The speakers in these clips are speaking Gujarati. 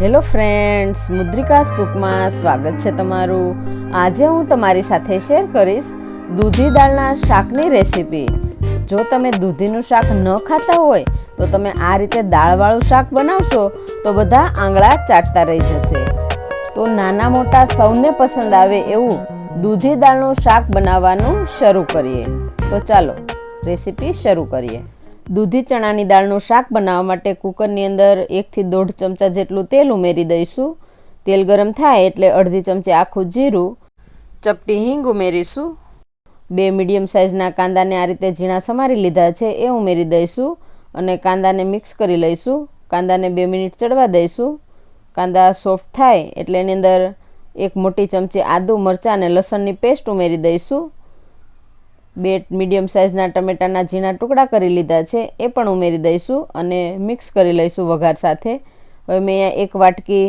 હેલો ફ્રેન્ડ્સ, મુદ્રિકાસ કુકમાં સ્વાગત છે તમારું. આજે હું તમારી સાથે શેર કરીશ દૂધી દાળના શાકની રેસીપી. જો તમે દૂધીનું શાક ન ખાતા હોય, તો તમે આ રીતે દાળવાળું શાક બનાવશો, તો બધા આંગળા ચાટતા રહી જશે. તો નાના મોટા સૌને પસંદ આવે એવું દૂધી દાળનું શાક બનાવવાનું શરૂ કરીએ. તો ચાલો, રેસીપી શરૂ કરીએ. દૂધી ચણાની દાળનું શાક બનાવવા માટે કુકરની અંદર એકથી દોઢ ચમચા જેટલું તેલ ઉમેરી દઈશું. તેલ ગરમ થાય એટલે અડધી ચમચી આખું જીરું, ચપટી હિંગ ઉમેરીશું. બે મીડિયમ સાઇઝના કાંદાને આ રીતે ઝીણા સમારી લીધા છે એ ઉમેરી દઈશું અને કાંદાને મિક્સ કરી લઈશું. કાંદાને બે મિનિટ ચડવા દઈશું. કાંદા સોફ્ટ થાય એટલે એની અંદર એક મોટી ચમચી આદુ મરચાં અને લસણની પેસ્ટ ઉમેરી દઈશું. બે મીડિયમ સાઇઝના ટમેટાના ઝીણા ટુકડા કરી લીધા છે, એ પણ ઉમેરી દઈશું અને મિક્સ કરી લઈશું વઘાર સાથે. હવે મેં એક વાટકી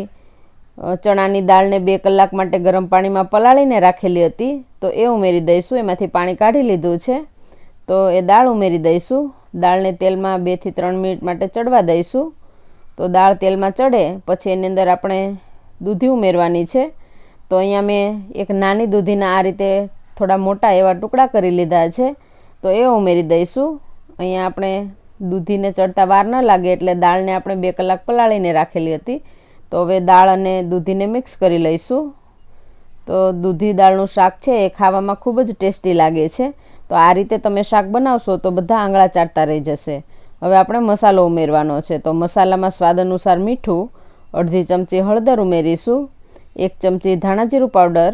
ચણાની દાળને બે કલાક માટે ગરમ પાણીમાં પલાળીને રાખેલી હતી, તો એ ઉમેરી દઈશું. એમાંથી પાણી કાઢી લીધું છે, તો એ દાળ ઉમેરી દઈશું. દાળને તેલમાં બેથી ત્રણ મિનિટ માટે ચડવા દઈશું. તો દાળ તેલમાં ચડે, પછી એની અંદર આપણે દૂધી ઉમેરવાની છે. તો અહીંયા મેં એક નાની દૂધીના આ રીતે થોડા મોટા એવા ટુકડા કરી લીધા છે. તો એ ઉમેરી દઈશું. અહીંયા આપણે દૂધીને ચડતા વાર ન લાગે એટલે દાળને આપણે બે કલાક પલાળીને રાખેલી હતી. તો હવે દાળ અને દૂધીને મિક્સ કરી લઈશું. તો દૂધી દાળનું શાક છે એ ખાવામાં ખૂબ જ ટેસ્ટી લાગે છે. તો આ રીતે તમે શાક બનાવશો તો બધા આંગળા ચાટતા રહી જશે. હવે આપણે મસાલો ઉમેરવાનો છે. તો મસાલામાં સ્વાદ અનુસાર મીઠું, અડધી ચમચી હળદર ઉમેરીશું, એક ચમચી ધાણા જીરું પાવડર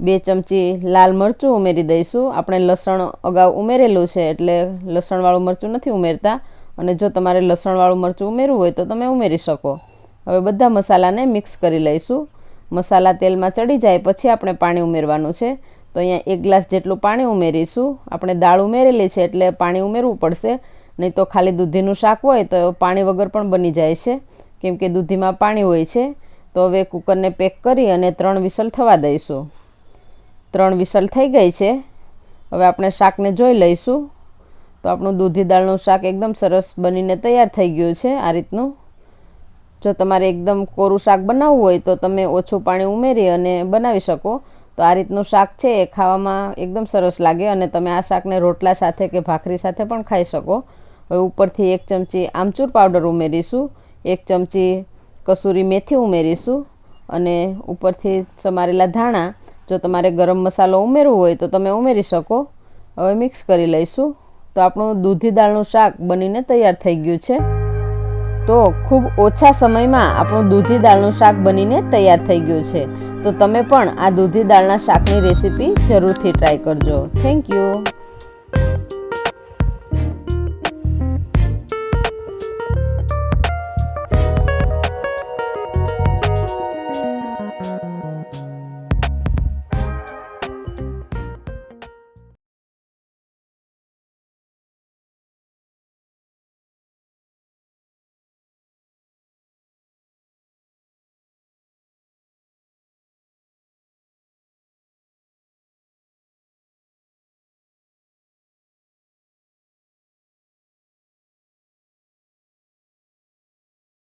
બે ચમચી લાલ મરચું ઉમેરી દઈશું. આપણે લસણ અગાઉ ઉમેરેલું છે એટલે લસણવાળું મરચું નથી ઉમેરતા. અને જો તમારે લસણવાળું મરચું ઉમેરવું હોય તો તમે ઉમેરી શકો. હવે બધા મસાલાને મિક્સ કરી લઈશું. મસાલા તેલમાં ચડી જાય પછી આપણે પાણી ઉમેરવાનું છે. તો અહીંયા એક ગ્લાસ જેટલું પાણી ઉમેરીશું. આપણે દાળ ઉમેરેલી છે એટલે પાણી ઉમેરવું પડશે. નહીં તો ખાલી દૂધીનું શાક હોય તો પાણી વગર પણ બની જાય છે. કેમ કે દૂધીમાં પાણી હોય છે. તો હવે કુકરને પેક કરી અને ત્રણ વિસલ થવા દઈશું. ત્રણ વિસલ થઈ ગઈ છે. હવે આપણે શાકને જોઈ લઈશું. તો આપણું દૂધી દાળનું શાક એકદમ સરસ બનીને તૈયાર થઈ ગયું છે આ રીતનું. જો તમારે એકદમ કોરું શાક બનાવવું હોય તો તમે ઓછું પાણી ઉમેરી અને બનાવી શકો. તો આ રીતનું શાક છે એ ખાવામાં એકદમ સરસ લાગે અને તમે આ શાકને રોટલા સાથે કે ભાખરી સાથે પણ ખાઈ શકો. હવે ઉપરથી એક ચમચી આમચૂર પાવડર ઉમેરીશું, એક ચમચી કસૂરી મેથી ઉમેરીશું અને ઉપરથી સમારેલા ધાણા જો તમારે ગરમ મસાલો ઉમેરવો હોય તો તમે ઉમેરી શકો. હવે મિક્સ કરી લઈશું. તો આપણું દૂધી દાળનું શાક બનીને તૈયાર થઈ ગયું છે. તો ખૂબ ઓછા સમયમાં આપણું દૂધી દાળનું શાક બનીને તૈયાર થઈ ગયું છે. તો તમે પણ આ દૂધી દાળના શાકની રેસીપી જરૂરથી ટ્રાય કરજો. Thank you.